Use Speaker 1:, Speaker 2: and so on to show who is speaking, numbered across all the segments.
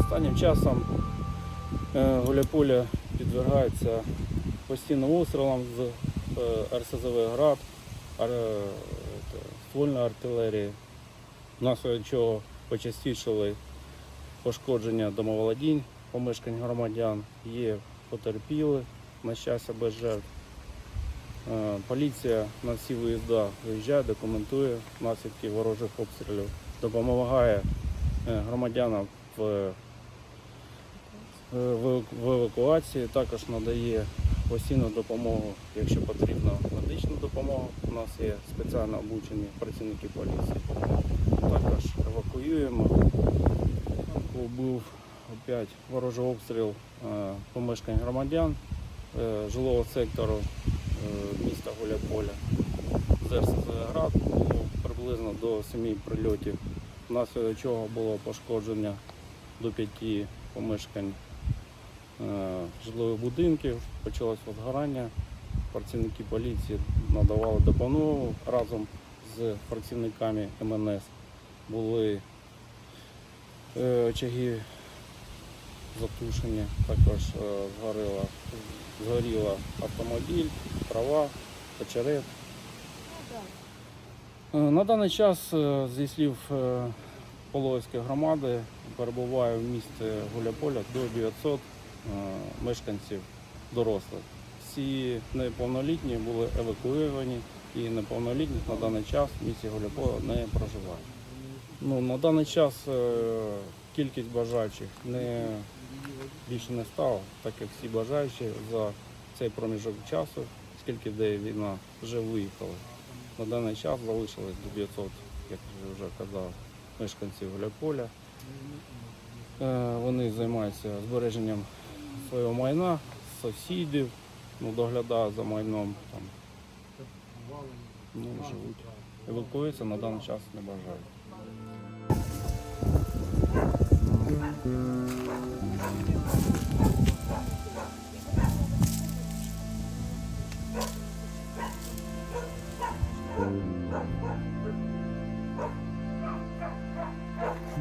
Speaker 1: Останнім часом е, Гуляполя підвергається постійним острілам з е, РСЗВ град, е, ствольної артилерії, внаслідок чого почастішили пошкодження домоволодінь, помешкань громадян. Є потерпіли, на щастя без жертв. Е, Поліція на всі виїзда виїжджає, документує наслідки ворожих обстрілів, допомагає е, громадянам е, в в евакуації, також надає постійну допомогу, якщо потрібна медична допомога. У нас є спеціально обучені працівники поліції. Також евакуюємо. Опять ворожий обстріл е, помешкань громадян е, жилого сектору е, міста Гуляполя. З РСЗ-Град було приблизно до 7 прильотів, внаслідок чого було пошкодження до 5 помешкань житлових будинків, почалось возгорання. Працівники поліції надавали допомогу разом з працівниками МНС. Були очаги затушені, також е, згоріла, згоріла автомобіль, трава, очерет. Е, На даний час, е, зі слів Половської громади, перебуває в місті Гуляполя до 900 е, мешканців дорослих. Всі неповнолітні були евакуйовані і неповнолітніх на даний час в місті Гуляполя не проживають. Ну, на даний час кількість бажаючих не, більше не стало, так як всі бажаючі за цей проміжок часу, скільки де війна вже виїхали. На даний час залишилось до 900, як вже казав, мешканців Гуляполя. Е, Вони займаються збереженням свого майна, сусідів, ну, доглядають за майном. Там, ну, живуть. Евакуюються на даний час не бажають.
Speaker 2: –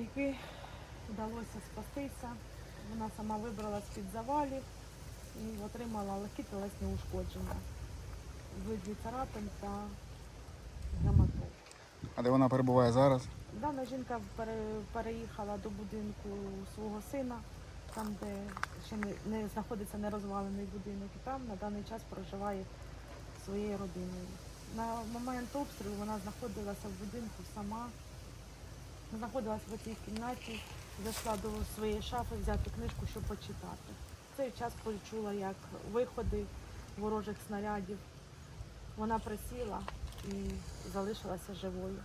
Speaker 2: якій вдалося спастися. Вона сама вибралась з-під завалів і отримала легкі тілесні ушкодження виді царапин та гематом.
Speaker 3: А де вона перебуває зараз?
Speaker 2: Дана жінка переїхала до будинку свого сина, там, де ще не, не знаходиться нерозвалений будинок, і там на даний час проживає своєю родиною. На момент обстрілу вона знаходилася в будинку сама, Знаходилася в цій кімнаті, зайшла до своєї шафи, взяти книжку, щоб почитати. В цей час почула, як виходи ворожих снарядів. Вона присіла і залишилася живою.